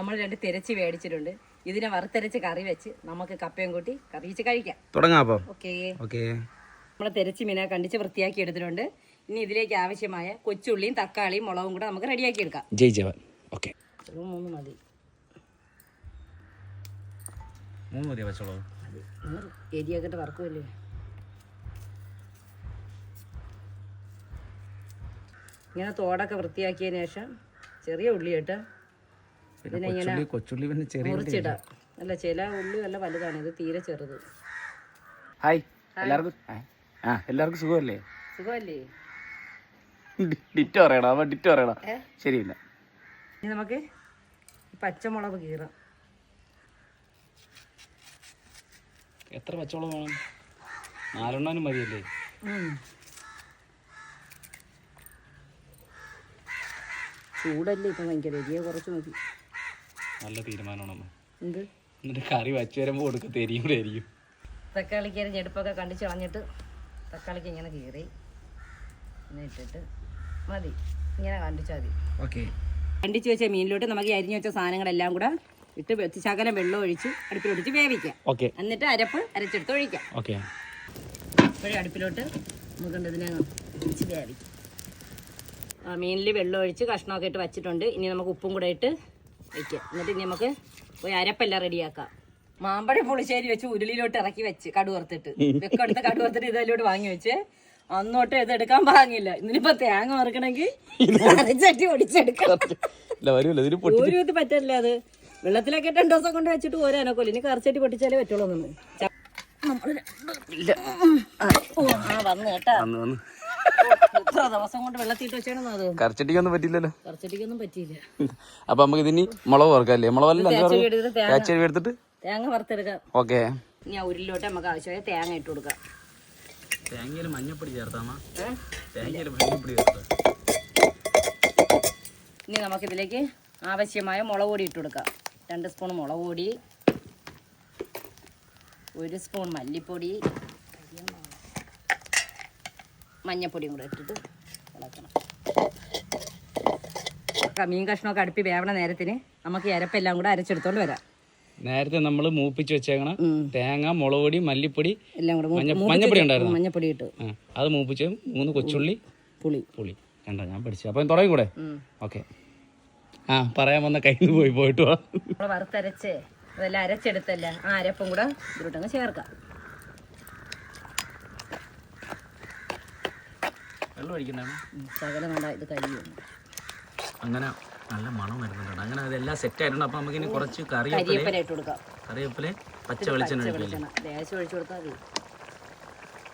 നമ്മൾ രണ്ട് തിരച്ചി മേടിച്ചിട്ടുണ്ട്. ഇതിനെ വറുത്തരച്ച് കറി വെച്ച് നമുക്ക് കപ്പയും കൂട്ടി കറി വെച്ച് കഴിക്കാം. തുടങ്ങാം അപ്പം. ഓക്കേ. ഓക്കേ. നമ്മൾ തിരച്ച് മീനെ കണ്ടിച്ച് വൃത്തിയാക്കി എടുത്തിട്ടുണ്ട്. ഇനി ഇതിലേക്ക് ആവശ്യമായ കൊച്ചുള്ളിയും തക്കാളിയും മുളകും കൂടെ നമുക്ക് റെഡിയാക്കി എടുക്കാം. ജയ് ജവാൻ. ഓക്കെ. മൂന്ന് മതി. മൂന്ന് മതി. എരിയാക്കിട്ട് വറക്കുമല്ലേ ഇങ്ങനെ തോടൊക്കെ വൃത്തിയാക്കിയതിന് ശേഷം ചെറിയ ഉള്ളി ഇട്ട് ഇതിനെ ഇങ്ങനെ കൊച്ചുള്ളി പിന്നെ ചെറിയ മുറിച്ചിടാം. അല്ല ചില ഉള്ളി നല്ല വലുതാണ്. ഇത് തീരെ ചെറുത്. ഹായ് എല്ലാവർക്കും ആ എല്ലാവർക്കും സുഖമല്ലേ? സുഖമല്ലേ? ഡിറ്റ് പറയണം അവ ഡിറ്റോ പറയണം. ശരിയില്ല. ഇനി നമുക്ക് പച്ചമുളക് കീറാം. എത്ര പച്ചമുളക് വേണം? നാലെണ്ണാനും മതിയല്ലേ. ചൂടല്ലേ ഇപ്പം ഭയങ്കര. എരിയ കുറച്ച് മതി. നല്ല തീരുമാനമാണ് അമ്മ എന്ത്? എന്നിട്ട് കറി വച്ചു വരുമ്പോൾ കൊടുക്ക തെരിയും ആയിരിക്കും തക്കാളിക്ക് ഞെടുപ്പൊക്കെ കണ്ടിച്ച് കളഞ്ഞിട്ട് തക്കാളിക്ക് ഇങ്ങനെ കീറി ഇട്ടിട്ട് മതി. ഇങ്ങനെ കണ്ടിച്ചാൽ മതി. ഓക്കെ. കണ്ടിച്ച് വെച്ച മീനിലോട്ട് നമുക്ക് ഈ അരിഞ്ഞു വെച്ച സാധനങ്ങളെല്ലാം കൂടെ ഇട്ട് ശകലം വെള്ളം ഒഴിച്ച് അടുപ്പിലൊടിച്ച് വേവിക്കാം. ഓക്കെ. എന്നിട്ട് അരപ്പ് അരച്ചെടുത്ത് ഒഴിക്കാം. ഓക്കെ. ഇപ്പോഴും അടുപ്പിലോട്ട് നമുക്ക് ഇതിനെ ഒഴിച്ച് വേവിക്കാം. ആ മീനിൽ വെള്ളം ഒഴിച്ച് കഷ്ണമൊക്കെ ഇട്ട് വച്ചിട്ടുണ്ട്. ഇനി നമുക്ക് ഉപ്പും കൂടെ ഇട്ട് വയ്ക്കാം എന്നിട്ട് ഇനി നമുക്ക് പോയി അരപ്പെല്ലാം റെഡിയാക്കാം. മാമ്പഴ പുളിശ്ശേരി വെച്ച് ഉരുളിയിലോട്ട് ഇറക്കി വെച്ച് കടുവറുത്തിട്ട് വെക്കെടുത്ത് കടുവറുത്തിട്ട് ഇതിലോട്ട് വാങ്ങി വെച്ച്. അന്നോട്ട് ഇത് എടുക്കാൻ പാങ്ങില്ല ഇന്നിപ്പോ തേങ്ങ മറക്കണമെങ്കിൽ ചട്ടി ഒടിച്ചെടുക്കാം ഒരു ഇത് പറ്റില്ല അത്. വെള്ളത്തിലൊക്കെ രണ്ടു ദിവസം കൊണ്ട് വെച്ചിട്ട് ഓരാനൊക്കെ ഇനി കറിച്ചട്ടി പൊട്ടിച്ചാലേ പറ്റുള്ളൂ ഒന്ന്. വന്നു കേട്ടാ. എത്ര ദിവസം കൊണ്ട് വെള്ളത്തിട്ട് വെച്ചാണെന്നോ അത് പറ്റില്ലല്ലോ കറച്ചട്ടിക്കൊന്നും പറ്റിയില്ല. അപ്പൊ നമുക്ക് ഇതിനി മുളക് വറുക്കല്ലേ? മുളകല്ല എടുത്തിട്ട് തേങ്ങ വറുത്തെടുക്കാം. ഓക്കെ. ഇനി ഉരുളിലോട്ട് നമുക്ക് ആവശ്യമായ തേങ്ങ ഇട്ട് കൊടുക്കാം. തേങ്ങയിൽ മഞ്ഞപ്പൊടി ചേർത്താമ? ഏ? തേങ്ങയിൽ മഞ്ഞപ്പൊടി ചേർത്താ. ഇനി നമുക്കിതിലേക്ക് ആവശ്യമായ മുളക് പൊടി ഇട്ട് കൊടുക്കാം. രണ്ട് സ്പൂൺ മുളക് പൊടി ഒരു സ്പൂൺ മല്ലിപ്പൊടി മഞ്ഞപ്പൊടിയും കൂടെ ഇട്ടിട്ട് ഇളക്കണം. മീൻ കഷ്ണമൊക്കെ അടുപ്പി വേവണ നേരത്തിന് നമുക്ക് ഇരപ്പെല്ലാം കൂടെ അരച്ചെടുത്തോണ്ട് വരാം. നേരത്തെ നമ്മൾ മൂപ്പിച്ച് വെച്ചേക്കണം തേങ്ങ മുളക് പൊടി മല്ലിപ്പൊടി എല്ലാം കൂടെ മഞ്ഞപ്പൊടി ഉണ്ടായിരുന്നു? മഞ്ഞപ്പൊടി ഇട്ട്. അത് മൂപ്പിച്ച് മൂന്ന് കൊച്ചുള്ളി പുളി. പുളി. കണ്ടോ ഞാൻ പഠിച്ചു. അപ്പം തുടങ്ങി കൂടെ. ഓക്കെ. ആ പറയാൻ വന്ന കയ്യിൽ പോയി പോയിട്ട് വറുത്തരച്ച് അതെല്ലാം അരച്ചെടുത്തല്ല ആ അരപ്പും കൂടെ ഇതിലോട്ടങ്ങ് ചേർക്കാം. വെള്ളം കഴിക്കുന്നതാണ് ശകലം വേണ്ട ഇത് കഴിയും അങ്ങനെ നല്ല മണം വരുന്നുണ്ട്. അങ്ങനെ അതെല്ലാം സെറ്റ് ആയിട്ടുണ്ട്. അപ്പം നമുക്ക് ഇനി കുറച്ച് കറിവേപ്പില ഇട്ട് കൊടുക്കാം. കറിവേപ്പില പച്ച വെളിച്ചെണ്ണ ലേശം ഒഴിച്ചു കൊടുത്താൽ മതി.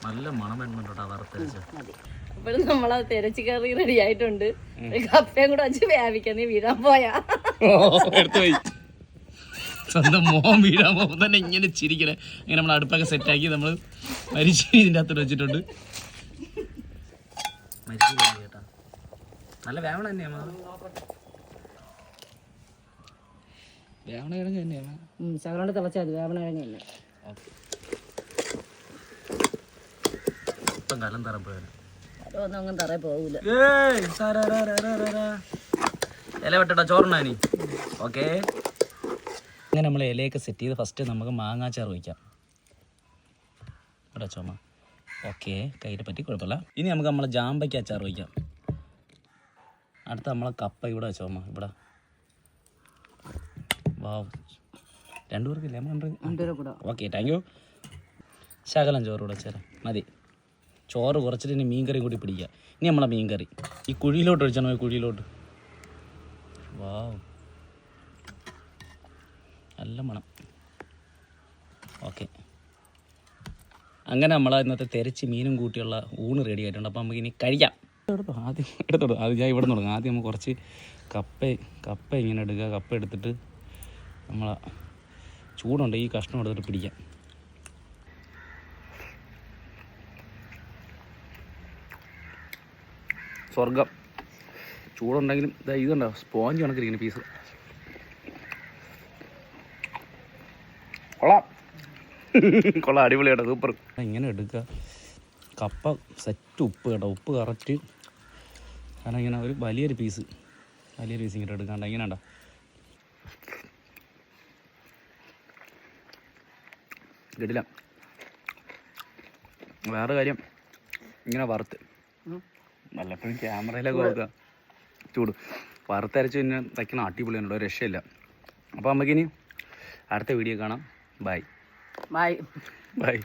നല്ല മണം വരുന്നുണ്ട് വറുത്തരച്ച്? മതി. അപ്പോഴും നമ്മളത് തിരച്ച് കറി റെഡി ആയിട്ടുണ്ട്. കപ്പയും കൂടെ വെച്ച് വ്യാപിക്കാൻ നീ വീഴാൻ പോയാ. സ്വന്തം മോൻ വീഴാൻ പോകുമ്പോൾ തന്നെ ഇങ്ങനെ ചിരിക്കണേ. ഇങ്ങനെ നമ്മൾ അടുപ്പൊക്കെ സെറ്റാക്കി നമ്മൾ മരിച്ചു ഇതിന്റെ അകത്തോട്ട് വെച്ചിട്ടുണ്ട്. മരിച്ചീനി കേട്ടാ നല്ല വേവണ തന്നെയാ വേവണ കിഴങ്ങ് തന്നെയാണ് ശകലോണ്ട് തിളച്ചാൽ മതി വേവണ കിഴങ്ങ് തന്നെ. ഇപ്പം കലം തറ പോയാലും തറയിൽ പോകൂല ഇല ചോറുണ്ടാനി ഓക്കെ. അങ്ങനെ നമ്മൾ ഇലയൊക്കെ സെറ്റ് ചെയ്ത് ഫസ്റ്റ് നമുക്ക് മാങ്ങാച്ചാർ വയ്ക്കാം ഇവിടെ ചോമ. ഓക്കെ കയ്യിൽ പറ്റി കുഴപ്പമില്ല. ഇനി നമുക്ക് നമ്മളെ ജാമ്പയ്ക്ക് അച്ചാർ വയ്ക്കാം. അടുത്ത നമ്മളെ കപ്പ ഇവിടെ ചോമ ഇവിടെ. വാവ്. രണ്ടു പേർക്കില്ലേ ഓക്കെ താങ്ക് യു ശകലം ചോറ് കൂടെ ചേരാം മതി. ചോറ് കുറച്ചിട്ട് ഇനി മീൻകറിയും കൂടി പിടിക്കുക ഇനി നമ്മളെ മീൻകറി. ഈ കുഴിയിലോട്ട് ഒഴിച്ചാണോ ഈ കുഴിയിലോട്ട്? വാവ്. നല്ല മണം. ഓക്കെ. അങ്ങനെ നമ്മൾ ഇന്നത്തെ തിരച്ച് മീനും കൂട്ടിയുള്ള ഊണ് റെഡി ആയിട്ടുണ്ട്. അപ്പോൾ നമുക്ക് ഇനി കഴിക്കാം. എടുത്തോ ആദ്യം എടുത്തോളൂ ആദ്യം ഞാൻ ഇവിടെ തുടങ്ങാം. ആദ്യം നമുക്ക് കുറച്ച് കപ്പ കപ്പ ഇങ്ങനെ എടുക്കുക കപ്പ എടുത്തിട്ട് നമ്മൾ ചൂടുണ്ട്. ഈ കഷ്ണം എടുത്തിട്ട് പിടിക്കാം. സ്വർഗം ചൂടുണ്ടെങ്കിലും ഇതാ ഇതുണ്ടോ സ്പോഞ്ച് കണക്കിരിക്കുന്ന പീസ്. കൊള്ളാം. കൊള്ളാം അടിപൊളിയാണ് സൂപ്പർ. ഇങ്ങനെ എടുക്കുക. കപ്പ സെറ്റ് ഉപ്പ് കേട്ടോ ഉപ്പ് കറക്റ്റ് കാരണം ഇങ്ങനെ ഒരു വലിയൊരു പീസ് വലിയൊരു പീസ് ഇങ്ങോട്ട് എടുക്കാണ്ട. ഇങ്ങനെ ഉണ്ടോ കിട്ടില്ല വേറെ കാര്യം ഇങ്ങനെ വറുത്ത്. നല്ലപ്പോഴും ക്യാമറയിലൊക്കെ നോക്കുക. ചൂട്. വറുത്തരച്ച് പിന്നെ തയ്ക്കുന്ന അടിപൊളിയാണ് രക്ഷയില്ല. അപ്പോൾ നമുക്കിനി അടുത്ത വീഡിയോ കാണാം. ബൈ. Bye bye